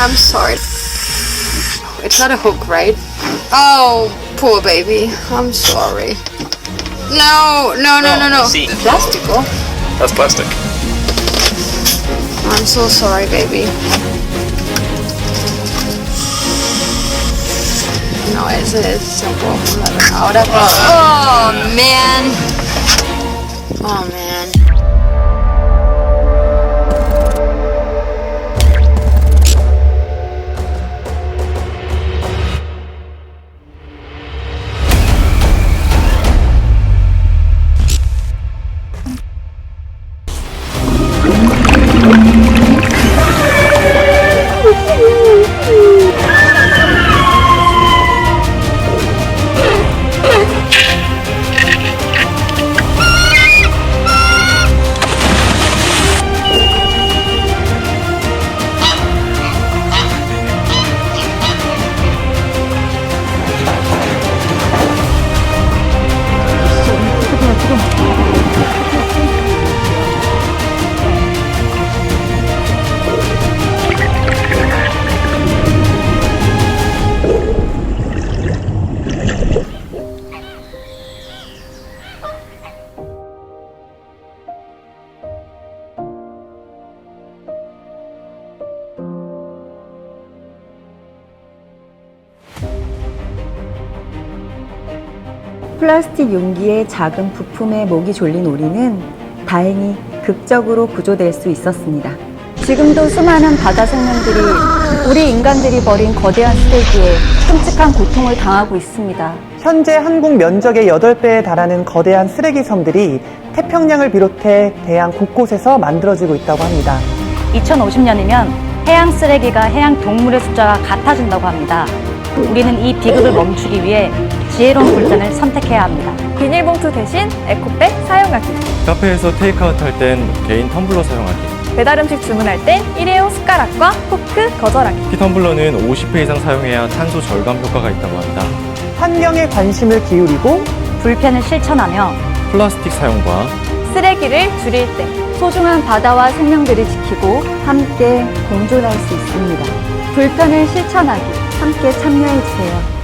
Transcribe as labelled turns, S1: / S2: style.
S1: I'm sorry. It's not a hook, right? Oh, poor baby. I'm sorry. No, no, no, no, no.
S2: no.
S1: Plastic, oh.
S2: That's plastic.
S1: I'm so sorry, baby. No, it's, simple. Oh, oh, man. Oh, man.
S3: 플라스틱 용기에 작은 부품에 목이 졸린 오리는 다행히 극적으로 구조될 수 있었습니다. 지금도 수많은 바다 생명들이 우리 인간들이 버린 거대한 쓰레기에 끔찍한 고통을 당하고 있습니다.
S4: 현재 한국 면적의 8배에 달하는 거대한 쓰레기 섬들이 태평양을 비롯해 대양 곳곳에서 만들어지고 있다고 합니다.
S5: 2050년이면 해양 쓰레기가 해양 동물의 숫자가 같아진다고 합니다. 우리는 이 비극을 멈추기 위해 지혜로운 불단을 선택해야 합니다.
S6: 비닐봉투 대신 에코백 사용하기.
S7: 카페에서 테이크아웃 할 땐 개인 텀블러 사용하기.
S6: 배달 음식 주문할 땐 일회용 숟가락과 포크 거절하기.
S7: 티텀블러는 50회 이상 사용해야 탄소 절감 효과가 있다고 합니다.
S4: 환경에 관심을 기울이고
S5: 불편을 실천하며
S7: 플라스틱 사용과
S6: 쓰레기를 줄일 때.
S3: 소중한 바다와 생명들을 지키고 함께 공존할 수 있습니다. 불편을 실천하기 함께 참여해주세요.